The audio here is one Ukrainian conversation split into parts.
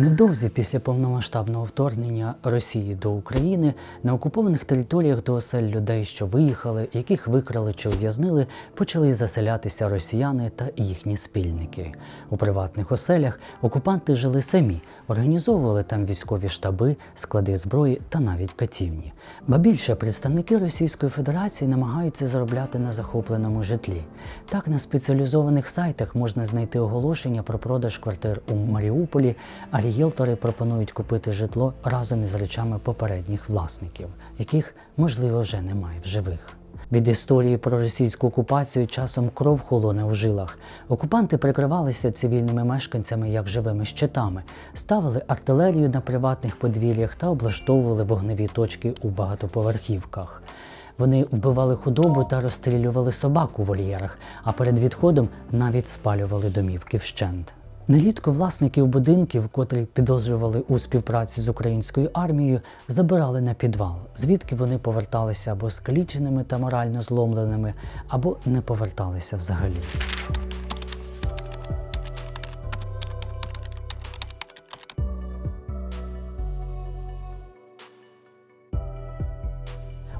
Невдовзі після повномасштабного вторгнення Росії до України на окупованих територіях до осель людей, що виїхали, яких викрали чи ув'язнили, почали заселятися росіяни та їхні спільники. У приватних оселях окупанти жили самі, організовували там військові штаби, склади зброї та навіть катівні. Ба більше представники Російської Федерації намагаються заробляти на захопленому житлі. Так на спеціалізованих сайтах можна знайти оголошення про продаж квартир у Маріуполі, а рієлтори пропонують купити житло разом із речами попередніх власників, яких, можливо, вже немає в живих. Від історії про російську окупацію часом кров холоне у жилах. Окупанти прикривалися цивільними мешканцями як живими щитами, ставили артилерію на приватних подвір'ях та облаштовували вогневі точки у багатоповерхівках. Вони вбивали худобу та розстрілювали собак у вольєрах, а перед відходом навіть спалювали домівки вщент. Нерідко власників будинків, котрі підозрювали у співпраці з українською армією, забирали на підвал, звідки вони поверталися або скаліченими та морально зломленими, або не поверталися взагалі.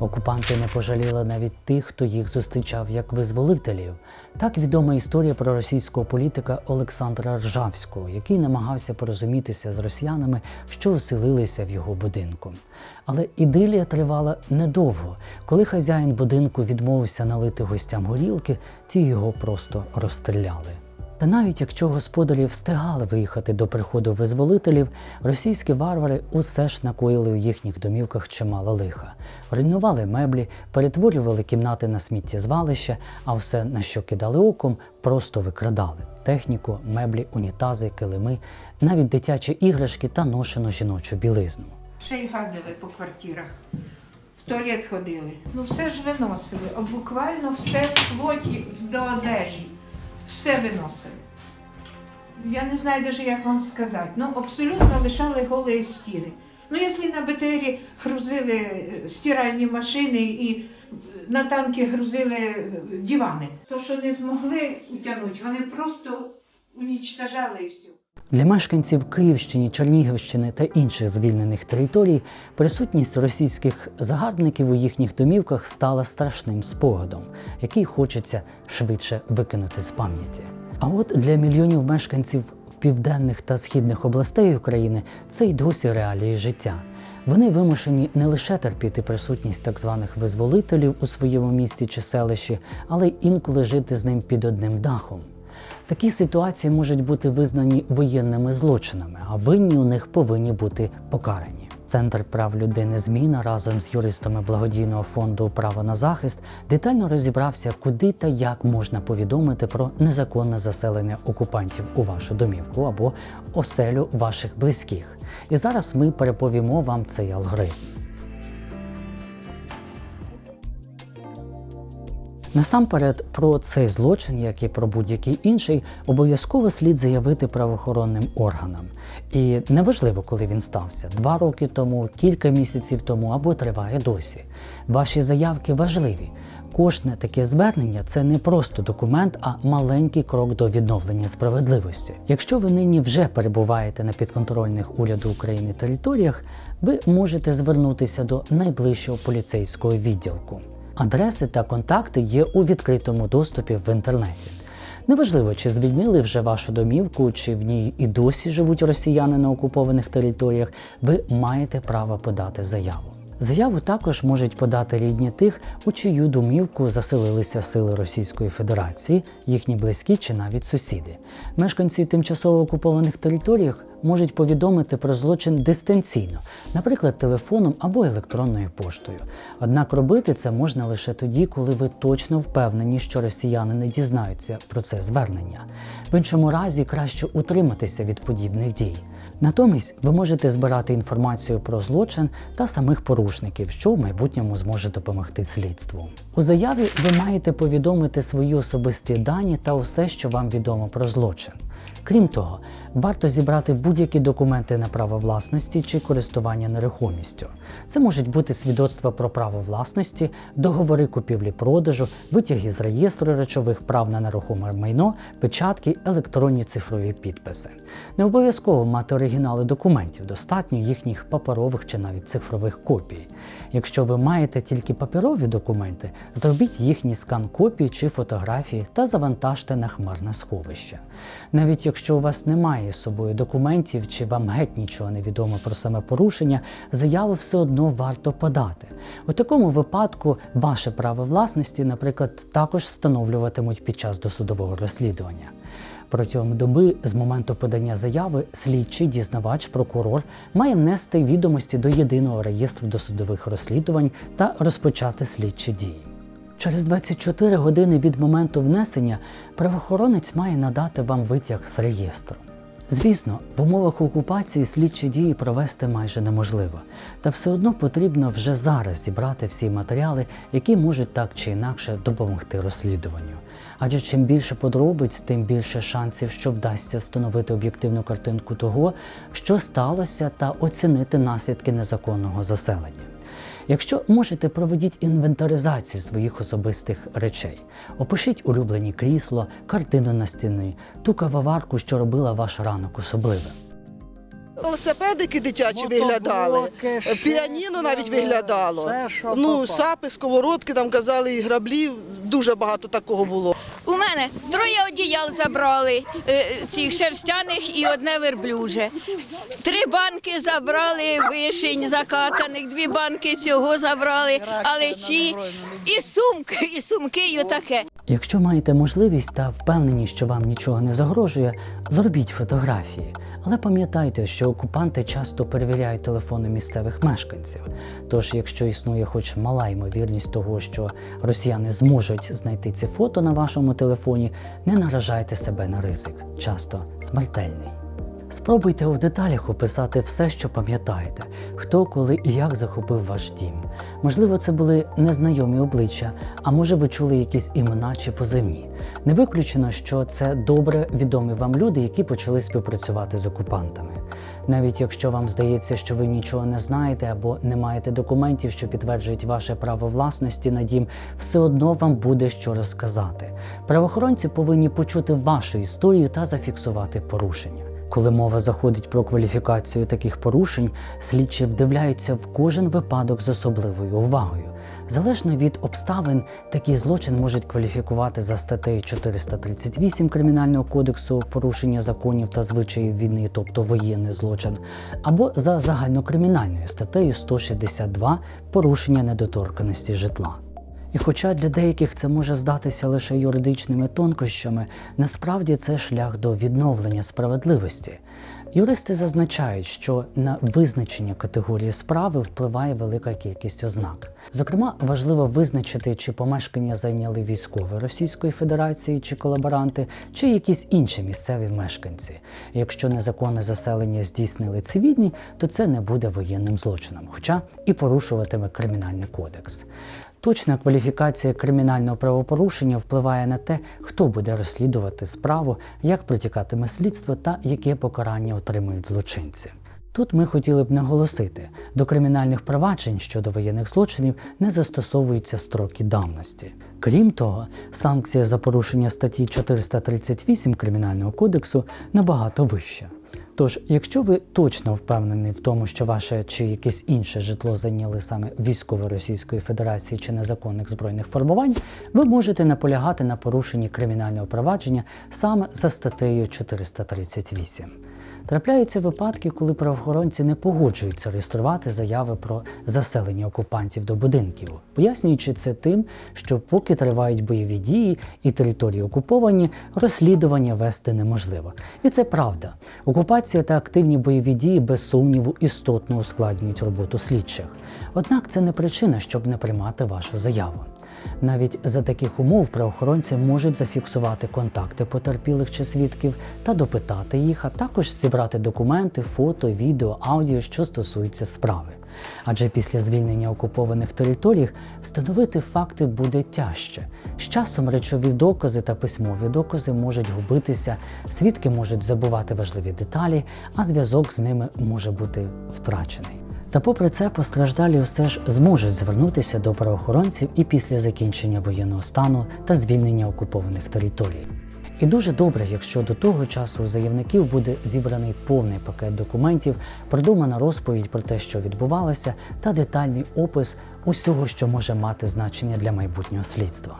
Окупанти не пожаліли навіть тих, хто їх зустрічав як визволителів. Так відома історія про російського політика Олександра Ржавського, який намагався порозумітися з росіянами, що оселилися в його будинку. Але ідилія тривала недовго. Коли хазяїн будинку відмовився налити гостям горілки, ті його просто розстріляли. Та навіть якщо господарі встигали виїхати до приходу визволителів, російські варвари усе ж накоїли у їхніх домівках чимало лиха. Руйнували меблі, перетворювали кімнати на сміттєзвалище, а все, на що кидали оком, просто викрадали техніку, меблі, унітази, килими, навіть дитячі іграшки та ношену жіночу білизну. Ще й гадили по квартирах. В туалет ходили. Ну все ж виносили. А буквально все вплоті до одежі. Все виносили. Я не знаю даже, як вам сказати. Ну, абсолютно лишали голі стіни. Ну, якщо на БТРі грузили е, стиральні машини і е, на танки грузили е, дивани. То, що не змогли утягнути, вони просто унічтажали і все. Для мешканців Київщини, Чернігівщини та інших звільнених територій присутність російських загарбників у їхніх домівках стала страшним спогадом, який хочеться швидше викинути з пам'яті. А от для мільйонів мешканців південних та східних областей України це й досі реалії життя. Вони вимушені не лише терпіти присутність так званих визволителів у своєму місті чи селищі, але й інколи жити з ним під одним дахом. Такі ситуації можуть бути визнані воєнними злочинами, а винні у них повинні бути покарані. Центр прав людини Зміна разом з юристами благодійного фонду Право на захист детально розібрався, куди та як можна повідомити про незаконне заселення окупантів у вашу домівку або оселю ваших близьких. І зараз ми переповімо вам цей алгоритм. Насамперед про цей злочин, як і про будь-який інший, обов'язково слід заявити правоохоронним органам. І неважливо, коли він стався два роки тому, кілька місяців тому або триває досі. Ваші заявки важливі. Кожне таке звернення це не просто документ, а маленький крок до відновлення справедливості. Якщо ви нині вже перебуваєте на підконтрольних уряду України територіях, ви можете звернутися до найближчого поліцейського відділку. Адреси та контакти є у відкритому доступі в інтернеті. Неважливо, чи звільнили вже вашу домівку, чи в ній і досі живуть росіяни на окупованих територіях, ви маєте право подати заяву. Заяву також можуть подати рідні тих, у чию домівку заселилися сили Російської Федерації, їхні близькі чи навіть сусіди. Мешканці тимчасово окупованих територіях можуть повідомити про злочин дистанційно, наприклад, телефоном або електронною поштою. Однак робити це можна лише тоді, коли ви точно впевнені, що росіяни не дізнаються про це звернення. В іншому разі краще утриматися від подібних дій. Натомість ви можете збирати інформацію про злочин та самих порушників, що в майбутньому зможе допомогти слідству. У заяві ви маєте повідомити свої особисті дані та усе, що вам відомо про злочин. Крім того, варто зібрати будь-які документи на право власності чи користування нерухомістю. Це можуть бути свідоцтва про право власності, договори купівлі-продажу, витяги з реєстру речових прав на нерухоме майно, печатки, електронні цифрові підписи. Не обов'язково мати оригінали документів, достатньо їхніх паперових чи навіть цифрових копій. Якщо ви маєте тільки паперові документи, зробіть їхній скан копії чи фотографії та завантажте на хмарне сховище. Навіть якщо у вас немає з собою документів чи вам геть нічого не відомо про саме порушення, заяву все одно варто подати. У такому випадку ваше право власності, наприклад, також встановлюватимуть під час досудового розслідування. Протягом доби з моменту подання заяви слідчий, дізнавач, прокурор має внести відомості до єдиного реєстру досудових розслідувань та розпочати слідчі дії. Через 24 години від моменту внесення правоохоронець має надати вам витяг з реєстру. Звісно, в умовах окупації слідчі дії провести майже неможливо, та все одно потрібно вже зараз зібрати всі матеріали, які можуть так чи інакше допомогти розслідуванню. Адже чим більше подробиць, тим більше шансів, що вдасться встановити об'єктивну картинку того, що сталося, та оцінити наслідки незаконного заселення. Якщо можете, проведіть інвентаризацію своїх особистих речей. Опишіть улюблені крісло, картину на стіні, ту кавоварку, що робила ваш ранок особливим. Велосипедики дитячі виглядали, піаніно навіть виглядало. ну, сапи, сковородки, там казали, і граблі, дуже багато такого було. Мене троє одіял забрали, е, цих шерстяних і одне верблюже. Три банки забрали вишень закатаних, дві банки цього забрали, алечі, і сумки, і сумки, і отаке. Якщо маєте можливість та впевнені, що вам нічого не загрожує, зробіть фотографії. Але пам'ятайте, що окупанти часто перевіряють телефони місцевих мешканців. Тож, якщо існує хоч мала ймовірність того, що росіяни зможуть знайти ці фото на вашому телефоні, не наражайте себе на ризик, часто смертельний. Спробуйте у деталях описати все, що пам'ятаєте, хто, коли і як захопив ваш дім. Можливо, це були незнайомі обличчя, а може ви чули якісь імена чи позивні. Не виключено, що це добре відомі вам люди, які почали співпрацювати з окупантами. Навіть якщо вам здається, що ви нічого не знаєте або не маєте документів, що підтверджують ваше право власності на дім, все одно вам буде що розказати. Правоохоронці повинні почути вашу історію та зафіксувати порушення. Коли мова заходить про кваліфікацію таких порушень, слідчі вдивляються в кожен випадок з особливою увагою. Залежно від обставин, такий злочин можуть кваліфікувати за статтею 438 Кримінального кодексу порушення законів та звичаїв війни, тобто воєнний злочин, або за загальнокримінальною статтею 162 порушення недоторканості житла. І хоча для деяких це може здатися лише юридичними тонкощами, насправді це шлях до відновлення справедливості. Юристи зазначають, що на визначення категорії справи впливає велика кількість ознак. Зокрема, важливо визначити, чи помешкання зайняли військові Російської Федерації чи колаборанти, чи якісь інші місцеві мешканці. Якщо незаконне заселення здійснили цивільні, то це не буде воєнним злочином, хоча і порушуватиме кримінальний кодекс. Точна кваліфікація кримінального правопорушення впливає на те, хто буде розслідувати справу, як протікатиме слідство та яке покарання отримують злочинці. Тут ми хотіли б наголосити, до кримінальних проваджень щодо воєнних злочинів не застосовуються строки давності. Крім того, санкція за порушення статті 438 Кримінального кодексу набагато вища. Тож, якщо ви точно впевнені в тому, що ваше чи якесь інше житло зайняли саме військові Російської Федерації чи незаконних збройних формувань, ви можете наполягати на порушенні кримінального провадження саме за статтею 438. Трапляються випадки, коли правоохоронці не погоджуються реєструвати заяви про заселення окупантів до будинків, пояснюючи це тим, що поки тривають бойові дії і території окуповані, розслідування вести неможливо. І це правда. Окупація та активні бойові дії без сумніву істотно ускладнюють роботу слідчих. Однак це не причина, щоб не приймати вашу заяву. Навіть за таких умов правоохоронці можуть зафіксувати контакти потерпілих чи свідків та допитати їх, а також зібрати документи, фото, відео, аудіо, що стосуються справи. Адже після звільнення окупованих територій встановити факти буде тяжче. З часом речові докази та письмові докази можуть губитися, свідки можуть забувати важливі деталі, а зв'язок з ними може бути втрачений. Та попри це постраждалі все ж зможуть звернутися до правоохоронців і після закінчення воєнного стану та звільнення окупованих територій. І дуже добре, якщо до того часу у заявників буде зібраний повний пакет документів, продумана розповідь про те, що відбувалося, та детальний опис усього, що може мати значення для майбутнього слідства.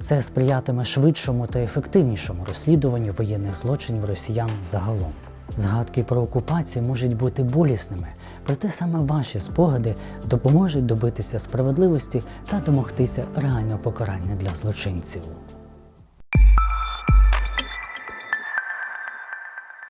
Це сприятиме швидшому та ефективнішому розслідуванню воєнних злочинів росіян загалом. Згадки про окупацію можуть бути болісними, проте саме ваші спогади допоможуть добитися справедливості та домогтися реального покарання для злочинців.